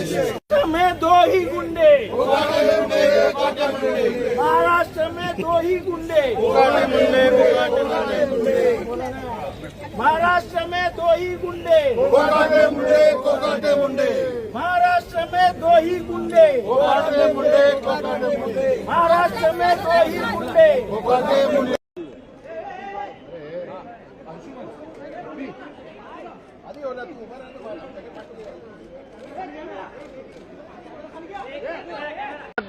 महाराष्ट्र में दो ही गुंडे। महाराष्ट्र में दो ही गुंडे। महाराष्ट्र में दो ही गुंडे। कोकाटे मुंडे कोकाटे मुंडे महाराष्ट्र में दो ही गुंडे। कोकाटे मुंडे कोकाटे मुंडे महाराष्ट्र में दो ही गुंडे। कोकाटे मुंडे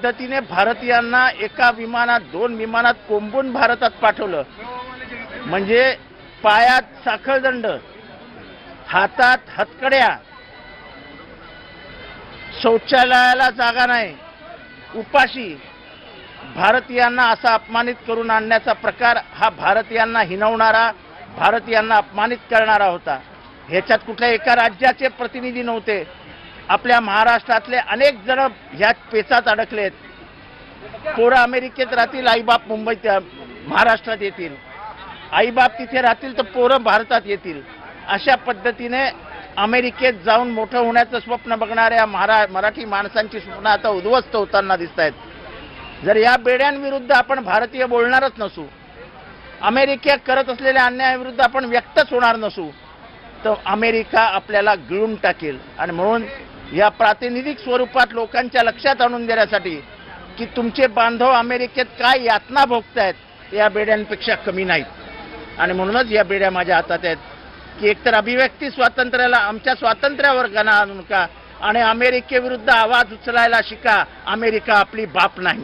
पद्धतीने भारतीयांना एका विमानात दोन विमानात कोंबून भारतात पाठवलं. म्हणजे पायात साखळदंड हातात हतकड्या शौचालयाला जागा नाही उपाशी भारतीयांना असा अपमानित करून आणण्याचा प्रकार हा भारतीयांना हिनवणारा भारतीयांना अपमानित करणारा होता. ह्याच्यात कुठल्या एका राज्याचे प्रतिनिधी नव्हते. आपल्या महाराष्ट्रातले अनेक जण ह्या पेचात अडकलेत. पोरं अमेरिकेत राहतील आईबाप मुंबईत महाराष्ट्रात येतील. आईबाप तिथे राहतील तर पोरं भारतात येतील. अशा पद्धतीने अमेरिकेत जाऊन मोठं होण्याचं स्वप्न बघणाऱ्या महारा मराठी माणसांची स्वप्न आता उद्ध्वस्त होताना दिसत आहेत जर या बेड्यांविरुद्ध आपण भारतीय बोलणारच नसू अमेरिकेत करत असलेल्या अन्यायाविरुद्ध आपण व्यक्तच होणार नसू तर अमेरिका आपल्याला गिळून टाकेल. आणि म्हणून या प्रातिनिधिक स्वरूपात लोकांच्या लक्षात आणून देण्यासाठी की तुमचे बांधव अमेरिकेत काय यातना भोगतायत या बेड्यांपेक्षा कमी नाहीत. आणि म्हणूनच या बेड्या माझ्या हातात आहेत की एकतर अभिव्यक्ती स्वातंत्र्याला आमच्या स्वातंत्र्यावर गणा आणू नका आणि अमेरिकेविरुद्ध आवाज उचलायला शिका अमेरिका आपली बाप नाही.